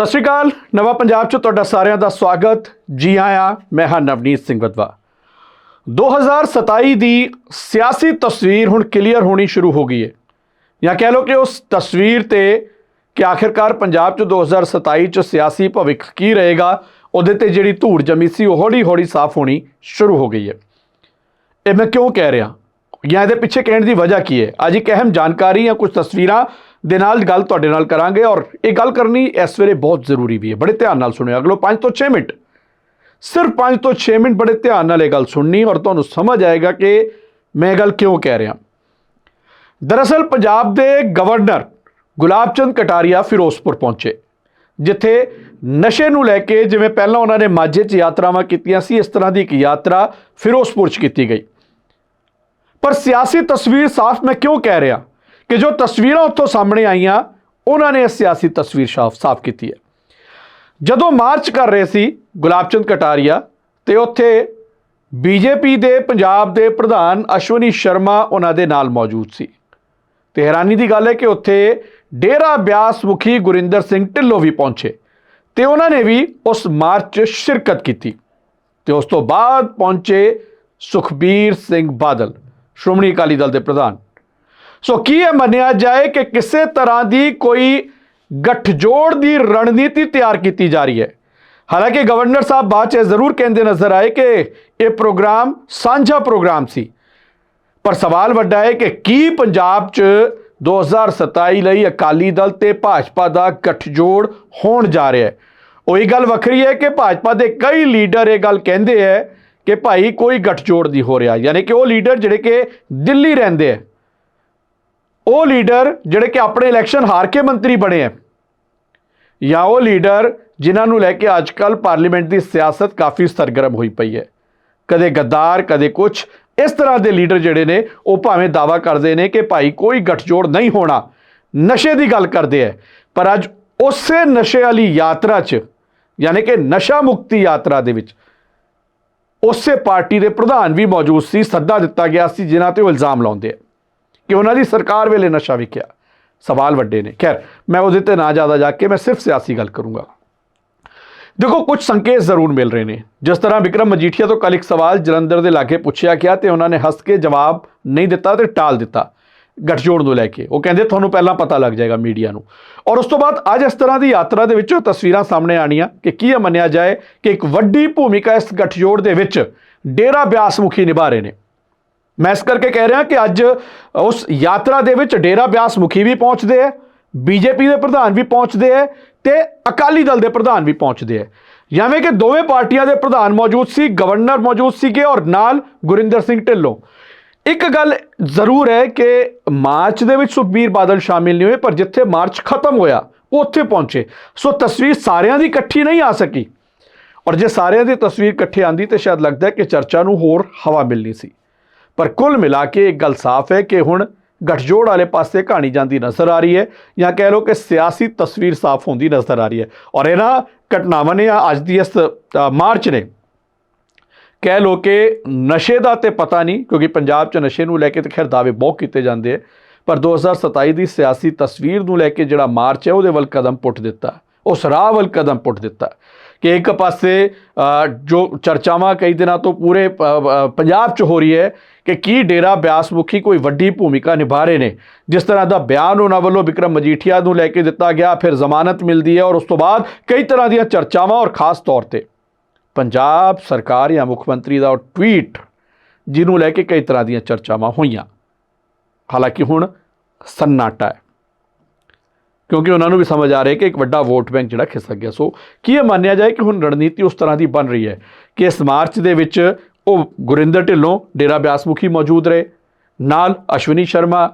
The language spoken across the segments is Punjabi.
ਸਤਿ ਸ਼੍ਰੀ ਅਕਾਲ। ਨਵਾਂ ਪੰਜਾਬ 'ਚ ਤੁਹਾਡਾ ਸਾਰਿਆਂ ਦਾ ਸਵਾਗਤ। ਜੀ ਆਇਆਂ, ਮੈਂ ਹਾਂ ਨਵਨੀਤ ਸਿੰਘ ਵਦਵਾ 2027 ਦੀ ਸਿਆਸੀ ਤਸਵੀਰ ਹੁਣ ਕਲੀਅਰ ਹੋਣੀ ਸ਼ੁਰੂ ਹੋ ਗਈ ਹੈ ਜਾਂ ਕਹਿ ਲਓ ਕਿ ਉਸ ਤਸਵੀਰ ਤੇ ਕਿ ਆਖਿਰਕਾਰ ਪੰਜਾਬ 'ਚ 2027 'ਚ ਸਿਆਸੀ ਭਵਿੱਖ ਕੀ ਰਹੇਗਾ, ਉਹਦੇ ਤੇ ਜਿਹੜੀ ਧੂੜ ਜਮੀ ਸੀ, ਉਹ ਹੌਲੀ-ਹੌਲੀ ਸਾਫ਼ ਹੋਣੀ ਸ਼ੁਰੂ ਹੋ ਗਈ ਹੈ ਇਹ ਮੈਂ ਕਿਉਂ ਕਹਿ ਰਿਹਾ? ਜਾਂ ਇਹਦੇ ਪਿੱਛੇ ਕਹਿਣ ਦੀ ਵਜ੍ਹਾ ਕੀ ਹੈ ਅੱਜ ਇੱਕ ਅਹਿਮ ਜਾਣਕਾਰੀ ਜਾਂ ਕੁਝ ਤਸਵੀਰਾਂ ਦੇ ਨਾਲ ਗੱਲ ਤੁਹਾਡੇ ਨਾਲ ਕਰਾਂਗੇ ਔਰ ਇਹ ਗੱਲ ਕਰਨੀ ਇਸ ਵੇਲੇ ਬਹੁਤ ਜ਼ਰੂਰੀ ਵੀ ਹੈ। ਬੜੇ ਧਿਆਨ ਨਾਲ ਸੁਣਿਓ। ਅਗਲੋ 5 ਤੋਂ 6 ਮਿੰਟ। ਸਿਰਫ 5 ਤੋਂ 6 ਮਿੰਟ ਬੜੇ ਧਿਆਨ ਨਾਲ ਇਹ ਗੱਲ ਸੁਣਨੀ ਔਰ ਤੁਹਾਨੂੰ ਸਮਝ ਆਏਗਾ ਕਿ ਮੈਂ ਇਹ ਗੱਲ ਕਿਉਂ ਕਹਿ ਰਿਹਾ। ਦਰਅਸਲ ਪੰਜਾਬ ਦੇ ਗਵਰਨਰ ਗੁਲਾਬ ਚੰਦ ਕਟਾਰੀਆ ਫਿਰੋਜ਼ਪੁਰ ਪਹੁੰਚੇ, ਜਿੱਥੇ ਨਸ਼ੇ ਨੂੰ ਲੈ ਕੇ ਜਿਵੇਂ ਪਹਿਲਾਂ ਉਹਨਾਂ ਨੇ ਮਾਝੇ 'ਚ ਯਾਤਰਾਵਾਂ ਕੀਤੀਆਂ ਸੀ, ਇਸ ਤਰ੍ਹਾਂ ਦੀ ਇੱਕ ਯਾਤਰਾ ਫਿਰੋਜ਼ਪੁਰ 'ਚ ਕੀਤੀ ਗਈ। ਪਰ ਸਿਆਸੀ ਤਸਵੀਰ ਸਾਫ਼ ਮੈਂ ਕਿਉਂ ਕਹਿ ਰਿਹਾ? ਕਿ ਜੋ ਤਸਵੀਰਾਂ ਉੱਥੋਂ ਸਾਹਮਣੇ ਆਈਆਂ, ਉਹਨਾਂ ਨੇ ਇਹ ਸਿਆਸੀ ਤਸਵੀਰ ਸਾਫ਼ ਸਾਫ਼ ਕੀਤੀ ਹੈ। ਜਦੋਂ ਮਾਰਚ ਕਰ ਰਹੇ ਸੀ ਗੁਲਾਬਚੰਦ ਕਟਾਰੀਆ ਤੇ ਉੱਥੇ ਬੀਜੇਪੀ ਦੇ, ਪੰਜਾਬ ਦੇ ਪ੍ਰਧਾਨ ਅਸ਼ਵਨੀ ਸ਼ਰਮਾ ਉਹਨਾਂ ਦੇ ਨਾਲ ਮੌਜੂਦ ਸੀ। ਤੇ ਹੈਰਾਨੀ ਦੀ ਗੱਲ ਹੈ ਕਿ ਉੱਥੇ ਡੇਰਾ ਬਿਆਸ ਮੁਖੀ ਗੁਰਿੰਦਰ ਸਿੰਘ ਢਿੱਲੋਂ ਵੀ ਪਹੁੰਚੇ ਤੇ ਉਹਨਾਂ ਨੇ ਵੀ ਉਸ ਮਾਰਚ 'ਚ ਸ਼ਿਰਕਤ ਕੀਤੀ। ਤੇ ਉਸ ਤੋਂ ਬਾਅਦ ਪਹੁੰਚੇ ਸੁਖਬੀਰ ਸਿੰਘ ਬਾਦਲ, ਸ਼੍ਰੋਮਣੀ ਅਕਾਲੀ ਦਲ ਦੇ ਪ੍ਰਧਾਨ। ਸੋ ਕੀ ਇਹ ਮੰਨਿਆ ਜਾਏ ਕਿ ਕਿਸੇ ਤਰ੍ਹਾਂ ਦੀ ਕੋਈ ਗੱਠਜੋੜ ਦੀ ਰਣਨੀਤੀ ਤਿਆਰ ਕੀਤੀ ਜਾ ਰਹੀ ਹੈ? ਹਾਲਾਂਕਿ ਗਵਰਨਰ ਸਾਹਿਬ ਬਾਅਦ 'ਚ ਇਹ ਜ਼ਰੂਰ ਕਹਿੰਦੇ ਨਜ਼ਰ ਆਏ ਕਿ ਇਹ ਪ੍ਰੋਗਰਾਮ ਸਾਂਝਾ ਪ੍ਰੋਗਰਾਮ ਸੀ। ਪਰ ਸਵਾਲ ਵੱਡਾ ਹੈ ਕਿ ਕੀ ਪੰਜਾਬ 'ਚ 2027 ਲਈ ਅਕਾਲੀ ਦਲ ਤੇ ਭਾਜਪਾ ਦਾ ਗੱਠਜੋੜ ਹੋਣ ਜਾ ਰਿਹਾ ਹੈ? ਉਹੀ ਗੱਲ ਵੱਖਰੀ ਹੈ ਕਿ ਭਾਜਪਾ ਦੇ ਕਈ ਲੀਡਰ ਇਹ ਗੱਲ ਕਹਿੰਦੇ ਹੈ ਕਿ ਭਾਈ ਕੋਈ ਗੱਠਜੋੜ ਨਹੀਂ ਹੋ ਰਿਹਾ। ਯਾਨੀ ਕਿ ਉਹ ਲੀਡਰ ਜਿਹੜੇ ਕਿ ਦਿੱਲੀ ਰਹਿੰਦੇ ਹੈ। ਉਹ ਲੀਡਰ ਜਿਹੜੇ ਕਿ ਆਪਣੇ ਇਲੈਕਸ਼ਨ ਹਾਰ ਕੇ ਮੰਤਰੀ ਬਣੇ ਹੈ ਜਾਂ ਉਹ ਲੀਡਰ ਜਿਨ੍ਹਾਂ ਨੂੰ ਲੈ ਕੇ ਅੱਜਕੱਲ ਪਾਰਲੀਮੈਂਟ ਦੀ ਸਿਆਸਤ ਕਾਫੀ ਸਰਗਰਮ ਹੋਈ ਪਈ ਹੈ ਕਦੇ ਗੱਦਾਰ, ਕਦੇ ਕੁਝ ਇਸ ਤਰ੍ਹਾਂ ਦੇ ਲੀਡਰ ਜਿਹੜੇ ਨੇ, ਉਹ ਭਾਵੇਂ ਦਾਵਾ ਕਰਦੇ ਨੇ ਕਿ ਭਾਈ ਕੋਈ ਗੱਠਜੋੜ ਨਹੀਂ ਹੋਣਾ। ਨਸ਼ੇ ਦੀ ਗੱਲ ਕਰਦੇ ਹੈ ਪਰ ਅੱਜ ਉਸੇ ਨਸ਼ੇ ਵਾਲੀ ਯਾਤਰਾ 'ਚ, ਯਾਨੀ ਕਿ ਨਸ਼ਾ ਮੁਕਤੀ ਯਾਤਰਾ ਦੇ ਵਿੱਚ, ਉਸੇ ਪਾਰਟੀ ਦੇ ਪ੍ਰਧਾਨ ਵੀ ਮੌਜੂਦ ਸੀ, ਸੱਦਾ ਦਿੱਤਾ ਗਿਆ ਸੀ, ਜਿਨ੍ਹਾਂ ਤੇ ਉਹ ਇਲਜ਼ਾਮ ਲਾਉਂਦੇ ਆ ਕਿ ਉਹਨਾਂ ਦੀ ਸਰਕਾਰ ਵੇਲੇ ਨਸ਼ਾ ਵਿਕਿਆ। ਸਵਾਲ ਵੱਡੇ ਨੇ। ਖੈਰ, ਮੈਂ ਉਹਦੇ ਤੇ ਨਾ ਜ਼ਿਆਦਾ ਜਾ ਕੇ, ਮੈਂ ਸਿਰਫ ਸਿਆਸੀ ਗੱਲ ਕਰੂੰਗਾ। ਦੇਖੋ ਕੁਝ ਸੰਕੇਤ ਜ਼ਰੂਰ ਮਿਲ ਰਹੇ ਨੇ। ਜਿਸ ਤਰ੍ਹਾਂ ਵਿਕਰਮ ਮਜੀਠੀਆ ਤੋਂ ਕੱਲ ਇੱਕ ਸਵਾਲ ਜਲੰਧਰ ਦੇ ਲਾਗੇ ਪੁੱਛਿਆ ਗਿਆ ਤੇ ਉਹਨਾਂ ਨੇ ਹੱਸ ਕੇ ਜਵਾਬ ਨਹੀਂ ਦਿੱਤਾ ਤੇ ਟਾਲ ਦਿੱਤਾ ਗੱਠਜੋੜ ਨੂੰ ਲੈ ਕੇ। ਉਹ ਕਹਿੰਦੇ, ਤੁਹਾਨੂੰ ਪਹਿਲਾਂ ਪਤਾ ਲੱਗ ਜਾਏਗਾ ਮੀਡੀਆ ਨੂੰ। ਔਰ ਉਸ ਤੋਂ ਬਾਅਦ ਅੱਜ ਇਸ ਤਰ੍ਹਾਂ ਦੀ ਯਾਤਰਾ ਦੇ ਵਿੱਚ ਤਸਵੀਰਾਂ ਸਾਹਮਣੇ ਆਣੀਆਂ ਕਿ ਕੀ ਇਹ ਮੰਨਿਆ ਜਾਏ ਕਿ ਇੱਕ ਵੱਡੀ ਭੂਮਿਕਾ ਇਸ ਗੱਠਜੋੜ ਦੇ ਵਿੱਚ ਡੇਰਾ ਬਿਆਸ ਮੁਖੀ ਨਿਭਾ ਰਹੇ ਨੇ। ਮੈਂ ਇਸ ਕਰਕੇ ਕਹਿ ਰਿਹਾ ਕਿ ਅੱਜ ਉਸ ਯਾਤਰਾ ਦੇ ਵਿੱਚ ਡੇਰਾ ਬਿਆਸ ਮੁਖੀ ਵੀ ਪਹੁੰਚਦੇ ਹੈ, ਬੀਜੇਪੀ ਦੇ ਪ੍ਰਧਾਨ ਵੀ ਪਹੁੰਚਦੇ ਹੈ ਤੇ ਅਕਾਲੀ ਦਲ ਦੇ ਪ੍ਰਧਾਨ ਵੀ ਪਹੁੰਚਦੇ ਹੈ। ਜਿਵੇਂ ਕਿ ਦੋਵੇਂ ਪਾਰਟੀਆਂ ਦੇ ਪ੍ਰਧਾਨ ਮੌਜੂਦ ਸੀ, ਗਵਰਨਰ ਮੌਜੂਦ ਸੀਗੇ ਔਰ ਨਾਲ ਗੁਰਿੰਦਰ ਸਿੰਘ ਢਿੱਲੋਂ। ਇੱਕ ਗੱਲ ਜ਼ਰੂਰ ਹੈ ਕਿ ਮਾਰਚ ਦੇ ਵਿੱਚ ਸੁਖਬੀਰ ਬਾਦਲ ਸ਼ਾਮਿਲ ਨਹੀਂ ਹੋਏ, ਪਰ ਜਿੱਥੇ ਮਾਰਚ ਖਤਮ ਹੋਇਆ ਉਹ ਉੱਥੇ ਪਹੁੰਚੇ। ਸੋ ਤਸਵੀਰ ਸਾਰਿਆਂ ਦੀ ਇਕੱਠੀ ਨਹੀਂ ਆ ਸਕੀ। ਔਰ ਜੇ ਸਾਰਿਆਂ ਦੀ ਤਸਵੀਰ ਇਕੱਠੇ ਆਂਦੀ, ਤੇ ਸ਼ਾਇਦ ਲੱਗਦਾ ਕਿ ਚਰਚਾ ਨੂੰ ਹੋਰ ਹਵਾ ਮਿਲਣੀ ਸੀ। ਪਰ ਕੁੱਲ ਮਿਲਾ ਕੇ ਇੱਕ ਗੱਲ ਸਾਫ਼ ਹੈ ਕਿ ਹੁਣ ਗਠਜੋੜ ਵਾਲੇ ਪਾਸੇ ਕਹਾਣੀ ਜਾਂਦੀ ਨਜ਼ਰ ਆ ਰਹੀ ਹੈ ਜਾਂ ਕਹਿ ਲਓ ਕਿ ਸਿਆਸੀ ਤਸਵੀਰ ਸਾਫ਼ ਹੁੰਦੀ ਨਜ਼ਰ ਆ ਰਹੀ ਹੈ। ਔਰ ਇਹਨਾਂ ਘਟਨਾਵਾਂ ਨੇ ਅੱਜ ਦੀ ਇਸ ਮਾਰਚ ਨੇ ਕਹਿ ਲੋ ਕਿ ਨਸ਼ੇ ਦਾ ਤੇ ਪਤਾ ਨਹੀਂ, ਕਿਉਂਕਿ ਪੰਜਾਬ 'ਚ ਨਸ਼ੇ ਨੂੰ ਲੈ ਕੇ ਤੇ ਖੈਰ ਦਾਅਵੇ ਬਹੁਤ ਕੀਤੇ ਜਾਂਦੇ ਆ, ਪਰ 2027 ਦੀ ਸਿਆਸੀ ਤਸਵੀਰ ਨੂੰ ਲੈ ਕੇ ਜਿਹੜਾ ਮਾਰਚ ਹੈ ਉਹਦੇ ਵੱਲ ਕਦਮ ਪੁੱਟ ਦਿੱਤਾ, ਉਸ ਰਾਹ ਵੱਲ ਕਦਮ ਪੁੱਟ ਦਿੱਤਾ। ਕਿ ਇੱਕ ਪਾਸੇ ਜੋ ਚਰਚਾਵਾਂ ਕਈ ਦਿਨਾਂ ਤੋਂ ਪੂਰੇ ਪੰਜਾਬ 'ਚ ਹੋ ਰਹੀ ਹੈ ਕਿ ਕੀ ਡੇਰਾ ਬਿਆਸ ਮੁਖੀ ਕੋਈ ਵੱਡੀ ਭੂਮਿਕਾ ਨਿਭਾ ਰਹੇ ਨੇ। ਜਿਸ ਤਰ੍ਹਾਂ ਦਾ ਬਿਆਨ ਉਹਨਾਂ ਵੱਲੋਂ ਵਿਕਰਮ ਮਜੀਠੀਆ ਨੂੰ ਲੈ ਕੇ ਦਿੱਤਾ ਗਿਆ, ਫਿਰ ਜ਼ਮਾਨਤ ਮਿਲਦੀ ਹੈ ਔਰ ਉਸ ਤੋਂ ਬਾਅਦ ਕਈ ਤਰ੍ਹਾਂ ਦੀਆਂ ਚਰਚਾਵਾਂ ਔਰ ਖਾਸ ਤੌਰ ਤੇ। ਪੰਜਾਬ ਸਰਕਾਰ ਜਾਂ ਮੁੱਖ ਮੰਤਰੀ ਦਾ ਉਹ ਟਵੀਟ ਜਿਹਨੂੰ ਲੈ ਕੇ ਕਈ ਤਰ੍ਹਾਂ ਦੀਆਂ ਚਰਚਾਵਾਂ ਹੋਈਆਂ। ਹਾਲਾਂਕਿ ਹੁਣ ਸੰਨਾਟਾ ਹੈ। ਕਿਉਂਕਿ ਉਹਨਾਂ ਨੂੰ ਵੀ ਸਮਝ ਆ ਰਿਹਾ ਕਿ ਇੱਕ ਵੱਡਾ ਵੋਟ ਬੈਂਕ ਜਿਹੜਾ ਖਿਸਕ ਗਿਆ। ਸੋ ਕੀ ਇਹ ਮੰਨਿਆ ਜਾਏ ਕਿ ਹੁਣ ਰਣਨੀਤੀ ਉਸ ਤਰ੍ਹਾਂ ਦੀ ਬਣ ਰਹੀ ਹੈ ਕਿ ਇਸ ਮਾਰਚ ਦੇ ਵਿੱਚ ਉਹ ਗੁਰਿੰਦਰ ਢਿੱਲੋਂ, ਡੇਰਾ ਬਿਆਸ ਮੁਖੀ ਮੌਜੂਦ ਰਹੇ, ਨਾਲ ਅਸ਼ਵਨੀ ਸ਼ਰਮਾ,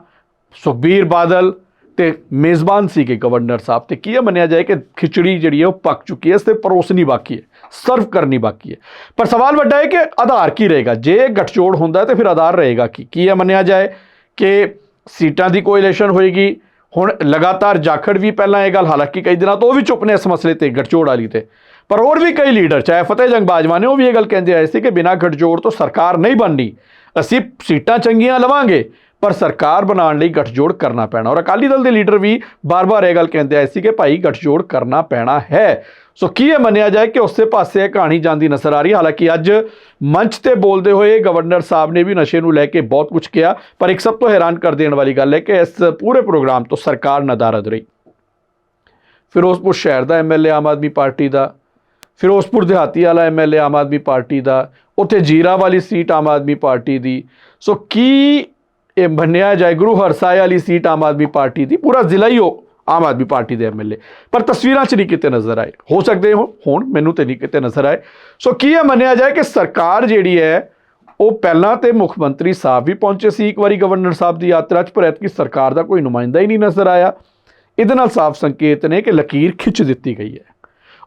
ਸੁਖਬੀਰ ਬਾਦਲ ਤੇ ਮੇਜ਼ਬਾਨ ਸੀ ਕਿ ਗਵਰਨਰ ਸਾਹਿਬ। ਤੇ ਕੀ ਇਹ ਮੰਨਿਆ ਜਾਏ ਕਿ ਖਿਚੜੀ ਜਿਹੜੀ ਹੈ ਉਹ ਪੱਕ ਚੁੱਕੀ ਹੈ, ਇਸ ਤੇ ਪਰੋਸਣੀ ਬਾਕੀ ਹੈ, ਸਰਵ ਕਰਨੀ ਬਾਕੀ ਹੈ। ਪਰ ਸਵਾਲ ਵੱਡਾ ਹੈ ਕਿ ਆਧਾਰ ਕੀ ਰਹੇਗਾ? ਜੇ ਗਠਜੋੜ ਹੁੰਦਾ ਹੈ ਤੇ ਫਿਰ ਆਧਾਰ ਰਹੇਗਾ ਕੀ? ਕੀ ਇਹ ਮੰਨਿਆ ਜਾਏ ਕਿ ਸੀਟਾਂ ਦੀ ਕੋਇਲੇਸ਼ਨ ਹੋਏਗੀ? ਹੁਣ ਲਗਾਤਾਰ ਜਾਖੜ ਵੀ ਪਹਿਲਾਂ ਇਹ ਗੱਲ, ਹਾਲਾਂਕਿ ਕਈ ਦਿਨਾਂ ਤੋਂ ਉਹ ਵੀ ਚੁੱਪ ਨੇ ਇਸ ਮਸਲੇ ਤੇ ਗੱਠਜੋੜ ਵਾਲੀ ਤੇ। ਪਰ ਹੋਰ ਵੀ ਕਈ ਲੀਡਰ, ਚਾਹੇ ਫਤਿਹ ਜੰਗ ਬਾਜਵਾ ਨੇ, ਉਹ ਵੀ ਇਹ ਗੱਲ ਕਹਿੰਦੇ ਆਏ ਸੀ ਕਿ ਬਿਨਾਂ ਗੱਠਜੋੜ ਤੋਂ ਸਰਕਾਰ ਨਹੀਂ ਬਣਨੀ। ਅਸੀਂ ਸੀਟਾਂ ਚੰਗੀਆਂ ਲਵਾਂਗੇ, ਪਰ ਸਰਕਾਰ ਬਣਾਉਣ ਲਈ ਗਠਜੋੜ ਕਰਨਾ ਪੈਣਾ। ਔਰ ਅਕਾਲੀ ਦਲ ਦੇ ਲੀਡਰ ਵੀ ਬਾਰ-ਬਾਰ ਇਹ ਗੱਲ ਕਹਿੰਦੇ ਆਏ ਸੀ ਕਿ ਭਾਈ, ਗਠਜੋੜ ਕਰਨਾ ਪੈਣਾ ਹੈ। ਸੋ ਕੀ ਇਹ ਮੰਨਿਆ ਜਾਏ ਕਿ ਉਸੇ ਪਾਸੇ ਇਹ ਕਹਾਣੀ ਜਾਂਦੀ ਨਜ਼ਰ ਆ ਰਹੀ ਹਾਲਾਂਕਿ ਅੱਜ ਮੰਚ ਤੇ ਬੋਲਦੇ ਹੋਏ ਗਵਰਨਰ ਸਾਹਿਬ ਨੇ ਵੀ ਨਸ਼ੇ ਨੂੰ ਲੈ ਕੇ ਬਹੁਤ ਕੁਝ ਕਿਹਾ, ਪਰ ਇੱਕ ਸਭ ਤੋਂ ਹੈਰਾਨ ਕਰ ਦੇਣ ਵਾਲੀ ਗੱਲ ਹੈ ਕਿ ਇਸ ਪੂਰੇ ਪ੍ਰੋਗਰਾਮ ਤੋਂ ਸਰਕਾਰ ਨਦਾਰਦ ਰਹੀ। ਫਿਰੋਜ਼ਪੁਰ ਸ਼ਹਿਰ ਦਾ ਐਮਐਲਏ ਆਮ ਆਦਮੀ ਪਾਰਟੀ ਦਾ, ਫਿਰੋਜ਼ਪੁਰ ਦਿਹਾਤੀ ਵਾਲਾ ਐਮਐਲਏ ਆਮ ਆਦਮੀ ਪਾਰਟੀ ਦਾ, ਉੱਥੇ ਜੀਰਾ ਵਾਲੀ ਸੀਟ ਆਮ ਆਦਮੀ ਪਾਰਟੀ ਦੀ। ਸੋ ਕੀ ਇਹ ਮੰਨਿਆ ਜਾਏ? ਗੁਰੂ ਹਰਸਾਏ ਵਾਲੀ ਸੀਟ ਆਮ ਆਦਮੀ ਪਾਰਟੀ ਦੀ, ਪੂਰਾ ਜ਼ਿਲ੍ਹਾ ਹੀ ਉਹ ਆਮ ਆਦਮੀ ਪਾਰਟੀ ਦੇ ਐਮਐਲਏ ਪਰ ਤਸਵੀਰਾਂ 'ਚ ਨਹੀਂ ਕਿਤੇ ਨਜ਼ਰ ਆਏ। ਹੋ ਸਕਦੇ ਹੋ, ਹੁਣ ਮੈਨੂੰ ਤੇ ਨਹੀਂ ਕਿਤੇ ਨਜ਼ਰ ਆਏ। ਸੋ ਕੀ ਇਹ ਮੰਨਿਆ ਜਾਏ ਕਿ ਸਰਕਾਰ ਜਿਹੜੀ ਹੈ, ਉਹ ਪਹਿਲਾਂ ਤੇ ਮੁੱਖ ਮੰਤਰੀ ਸਾਹਿਬ ਵੀ ਪਹੁੰਚੇ ਸੀ ਇੱਕ ਵਾਰੀ ਗਵਰਨਰ ਸਾਹਿਬ ਦੀ ਯਾਤਰਾ 'ਚ, ਪਰ ਐਤਕੀ ਸਰਕਾਰ ਦਾ ਕੋਈ ਨੁਮਾਇੰਦਾ ਹੀ ਨਹੀਂ ਨਜ਼ਰ ਆਇਆ। ਇਹਦੇ ਨਾਲ ਸਾਫ਼ ਸੰਕੇਤ ਨੇ ਕਿ ਲਕੀਰ ਖਿੱਚ ਦਿੱਤੀ ਗਈ ਹੈ।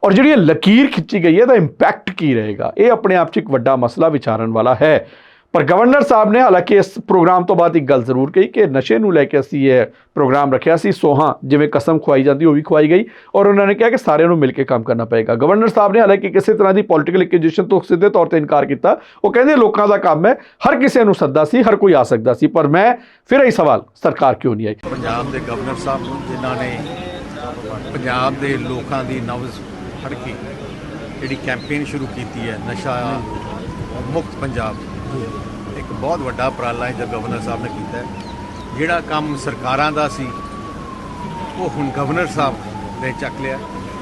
ਔਰ ਜਿਹੜੀ ਇਹ ਲਕੀਰ ਖਿੱਚੀ ਗਈ ਹੈ ਦਾ ਇੰਪੈਕਟ ਕੀ ਰਹੇਗਾ? ਇਹ ਆਪਣੇ ਆਪ 'ਚ ਇੱਕ ਵੱਡਾ ਮਸਲਾ ਵਿਚਾਰਨ ਵਾਲਾ ਹੈ। ਪਰ ਗਵਰਨਰ ਸਾਹਿਬ ਨੇ ਹਾਲਾਂਕਿ ਇਸ ਪ੍ਰੋਗਰਾਮ ਤੋਂ ਬਾਅਦ ਇੱਕ ਗੱਲ ਜ਼ਰੂਰ ਕਹੀ ਕਿ ਨਸ਼ੇ ਨੂੰ ਲੈ ਕੇ ਅਸੀਂ ਇਹ ਪ੍ਰੋਗਰਾਮ ਰੱਖਿਆ ਸੀ, ਸੋਹਾਂ ਜਿਵੇਂ ਕਸਮ ਖਵਾਈ ਜਾਂਦੀ ਉਹ ਵੀ ਖਵਾਈ ਗਈ ਔਰ ਉਹਨਾਂ ਨੇ ਕਿਹਾ ਕਿ ਸਾਰਿਆਂ ਨੂੰ ਮਿਲ ਕੇ ਕੰਮ ਕਰਨਾ ਪਏਗਾ। ਗਵਰਨਰ ਸਾਹਿਬ ਨੇ ਹਾਲਾਂਕਿ ਕਿਸੇ ਤਰ੍ਹਾਂ ਦੀ ਪੋਲਿਟੀਕਲ ਇਕੁਏਸ਼ਨ ਤੋਂ ਸਿੱਧੇ ਤੌਰ ਤੇ ਇਨਕਾਰ ਕੀਤਾ। ਉਹ ਕਹਿੰਦੇ ਲੋਕਾਂ ਦਾ ਕੰਮ ਹੈ, ਹਰ ਕਿਸੇ ਨੂੰ ਸੱਦਾ ਸੀ, ਹਰ ਕੋਈ ਆ ਸਕਦਾ ਸੀ, ਪਰ ਮੈਂ ਫਿਰ ਇਹ ਸਵਾਲ, ਸਰਕਾਰ ਕਿਉਂ ਨਹੀਂ ਆਈ? ਪੰਜਾਬ ਦੇ ਗਵਰਨਰ ਸਾਹਿਬ ਨੂੰ, ਜਿਨ੍ਹਾਂ ਨੇ ਪੰਜਾਬ ਦੇ ਲੋਕਾਂ ਦੀ ਨਬਜ਼ ਫੜ ਕੇ ਜਿਹੜੀ ਕੈਂਪੇਨ ਸ਼ੁਰੂ ਕੀਤੀ ਹੈ, ਨਸ਼ਾ ਮੁਕਤ ਪੰਜਾਬ ਇੱਕ ਬਹੁਤ ਵੱਡਾ ਉਪਰਾਲਾ ਹੈ ਜੋ ਗਵਰਨਰ ਸਾਹਿਬ ਨੇ ਕੀਤਾ ਹੈ। ਜਿਹੜਾ ਕੰਮ ਸਰਕਾਰਾਂ ਦਾ ਸੀ ਉਹ ਹੁਣ ਗਵਰਨਰ ਸਾਹਿਬ ਨੇ ਚੱਕ ਲਿਆ।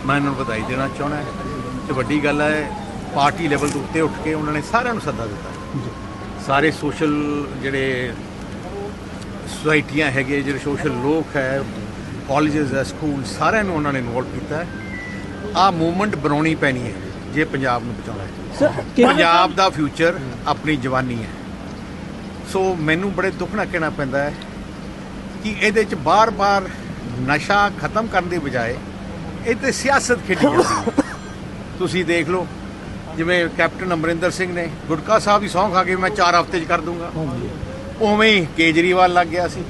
ਮੈਂ ਇਹਨਾਂ ਨੂੰ ਵਧਾਈ ਦੇਣਾ ਚਾਹੁੰਦਾ ਤੇ ਵੱਡੀ ਗੱਲ ਹੈ ਪਾਰਟੀ ਲੈਵਲ ਤੋਂ ਉੱਤੇ ਉੱਠ ਕੇ ਉਹਨਾਂ ਨੇ ਸਾਰਿਆਂ ਨੂੰ ਸੱਦਾ ਦਿੱਤਾ। ਸਾਰੇ ਸੋਸ਼ਲ ਜਿਹੜੇ ਸੁਸਾਇਟੀਆਂ ਹੈਗੇ ਜਿਹੜੇ ਸੋਸ਼ਲ ਲੋਕ ਹੈ ਕਾਲਜਸ ਹੈ ਸਕੂਲ ਸਾਰਿਆਂ ਨੂੰ ਉਹਨਾਂ ਨੇ ਇਨਵੋਲਵ ਕੀਤਾ ਹੈ। ਆਹ ਮੂਵਮੈਂਟ ਬਣਾਉਣੀ ਪੈਣੀ ਹੈ। ਜੇ ਪੰਜਾਬ ਨੂੰ ਬਚਾਉਣਾ ਹੈ। ਪੰਜਾਬ ਦਾ ਫਿਊਚਰ ਆਪਣੀ ਜਵਾਨੀ ਹੈ। ਸੋ ਮੈਨੂੰ ਬੜੇ ਦੁੱਖ ਨਾਲ ਕਹਿਣਾ ਪੈਂਦਾ ਹੈ ਕਿ ਇਹਦੇ ਚ ਬਾਰ-ਬਾਰ ਨਸ਼ਾ ਖਤਮ ਕਰਨ ਦੀ ਬਜਾਏ ਇਹ ਤੇ ਸਿਆਸਤ ਖੇਡੀ ਜਾਂਦੀ ਹੈ ਤੁਸੀਂ ਦੇਖ ਲਓ ਜਿਵੇਂ ਕੈਪਟਨ ਅਮਰਿੰਦਰ ਸਿੰਘ ਨੇ ਗੁਟਕਾ ਸਾਹਿਬ ਦੀ ਸਹੁੰ ਖਾ ਕੇ ਮੈਂ 4 ਹਫ਼ਤੇ 'ਚ ਕਰ ਦੂੰਗਾ। ਉਵੇਂ ਹੀ ਕੇਜਰੀਵਾਲ ਲੱਗ ਗਿਆ ਸੀ।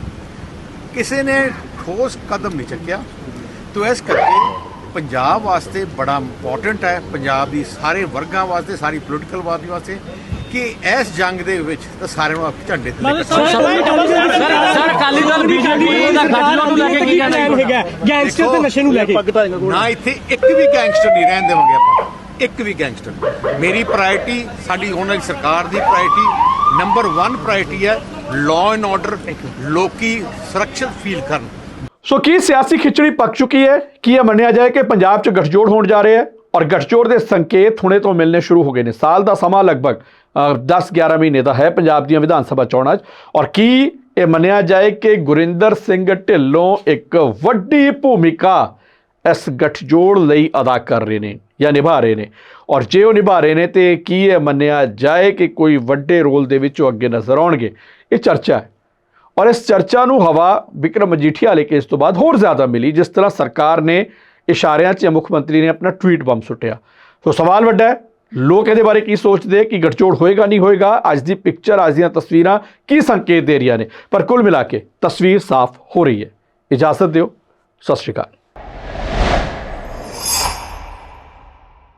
ਕਿਸੇ ਨੇ ਠੋਸ ਕਦਮ ਨਹੀਂ ਚੱਕਿਆ। ਤੋ ਇਸ ਕਰਕੇ ਪੰਜਾਬ ਵਾਸਤੇ ਬੜਾ ਇੰਪੋਰਟੈਂਟ ਹੈ। ਪੰਜਾਬ ਦੀ ਸਾਰੇ ਵਰਗਾਂ ਵਾਸਤੇ ਸਾਰੀ ਪੋਲੀਟੀਕਲ ਪਾਰਟੀ ਵਾਸਤੇ ਕਿ ਇਸ ਜੰਗ ਦੇ ਵਿੱਚ ਤਾਂ ਸਾਰਿਆਂ ਨੂੰ ਆਪ ਝੰਡੇ ਤੇ ਲੈ ਕੇ ਸਰ ਅਕਾਲੀ ਦਲ ਬੀਜੇਪੀ ਦਾ ਗੱਠਜੋੜ ਨੂੰ ਲੈ ਕੇ ਕੀ ਕਹਿਣਾ ਹੈਗਾ ਗੈਂਗਸਟਰ ਤੇ ਨਸ਼ੇ ਨੂੰ ਲੈ ਕੇ। ਨਾ ਇੱਥੇ ਇੱਕ ਵੀ ਗੈਂਗਸਟਰ ਨਹੀਂ ਰਹਿਣ ਦੇਵਾਂਗੇ ਆਪਾਂ। ਇੱਕ ਵੀ ਗੈਂਗਸਟਰ। ਮੇਰੀ ਪ੍ਰਾਇੋਰਟੀ ਸਾਡੀ ਉਹਨਾਂ ਦੀ ਸਰਕਾਰ ਦੀ ਪ੍ਰਾਇੋਰਟੀ ਨੰਬਰ 1 ਪ੍ਰਾਇੋਰਟੀ ਹੈ ਲਾਅ ਐਂਡ ਆਰਡਰ ਲੋਕੀ ਸੁਰੱਖਿਅਤ ਫੀਲ ਕਰਨ। ਸੋ ਕੀ ਸਿਆਸੀ ਖਿਚੜੀ ਪੱਕ ਚੁੱਕੀ ਹੈ? ਕੀ ਇਹ ਮੰਨਿਆ ਜਾਏ ਕਿ ਪੰਜਾਬ 'ਚ ਗਠਜੋੜ ਹੋਣ ਜਾ ਰਿਹਾ ਹੈ? ਔਰ ਗਠਜੋੜ ਦੇ ਸੰਕੇਤ ਹੁਣੇ ਤੋਂ ਮਿਲਣੇ ਸ਼ੁਰੂ ਹੋ ਗਏ ਨੇ। ਸਾਲ ਦਾ ਸਮਾਂ ਲਗਭਗ 10-11 ਮਹੀਨੇ ਦਾ ਹੈ ਪੰਜਾਬ ਦੀਆਂ ਵਿਧਾਨ ਸਭਾ ਚੋਣਾਂ 'ਚ। ਔਰ ਕੀ ਇਹ ਮੰਨਿਆ ਜਾਏ ਕਿ ਗੁਰਿੰਦਰ ਸਿੰਘ ਢਿੱਲੋਂ ਇੱਕ ਵੱਡੀ ਭੂਮਿਕਾ ਇਸ ਗਠਜੋੜ ਲਈ ਅਦਾ ਕਰ ਰਹੇ ਨੇ ਜਾਂ ਨਿਭਾ ਰਹੇ ਨੇ? ਔਰ ਜੇ ਉਹ ਨਿਭਾ ਰਹੇ ਨੇ, ਤੇ ਕੀ ਇਹ ਮੰਨਿਆ ਜਾਏ ਕਿ ਕੋਈ ਵੱਡੇ ਰੋਲ ਦੇ ਵਿੱਚ ਉਹ ਅੱਗੇ ਨਜ਼ਰ ਆਉਣਗੇ? ਇਹ ਚਰਚਾ ਹੈ। ਔਰ ਇਸ ਚਰਚਾ ਨੂੰ ਹਵਾ, ਵਿਕਰਮ ਮਜੀਠੀਆ ਵਾਲੇ ਕੇਸ ਤੋਂ ਬਾਅਦ ਹੋਰ ਜ਼ਿਆਦਾ ਮਿਲੀ, ਜਿਸ ਤਰ੍ਹਾਂ ਸਰਕਾਰ ਨੇ ਇਸ਼ਾਰਿਆਂ 'ਚ ਮੁੱਖ ਮੰਤਰੀ ਨੇ ਆਪਣਾ ਟਵੀਟ ਬੰਬ ਸੁੱਟਿਆ। ਸੋ ਸਵਾਲ ਵੱਡਾ ਹੈ, ਲੋਕ ਇਹਦੇ ਬਾਰੇ ਕੀ ਸੋਚਦੇ, ਕਿ ਗੱਠਜੋੜ ਹੋਏਗਾ, ਨਹੀਂ ਹੋਏਗਾ, ਅੱਜ ਦੀ ਪਿਕਚਰ ਅੱਜ ਦੀਆਂ ਤਸਵੀਰਾਂ ਕੀ ਸੰਕੇਤ ਦੇ ਰਹੀਆਂ ਨੇ? ਪਰ ਕੁੱਲ ਮਿਲਾ ਕੇ ਤਸਵੀਰ ਸਾਫ਼ ਹੋ ਰਹੀ ਹੈ। ਇਜਾਜ਼ਤ ਦਿਓ, ਸਤਿ ਸ਼੍ਰੀ ਅਕਾਲ।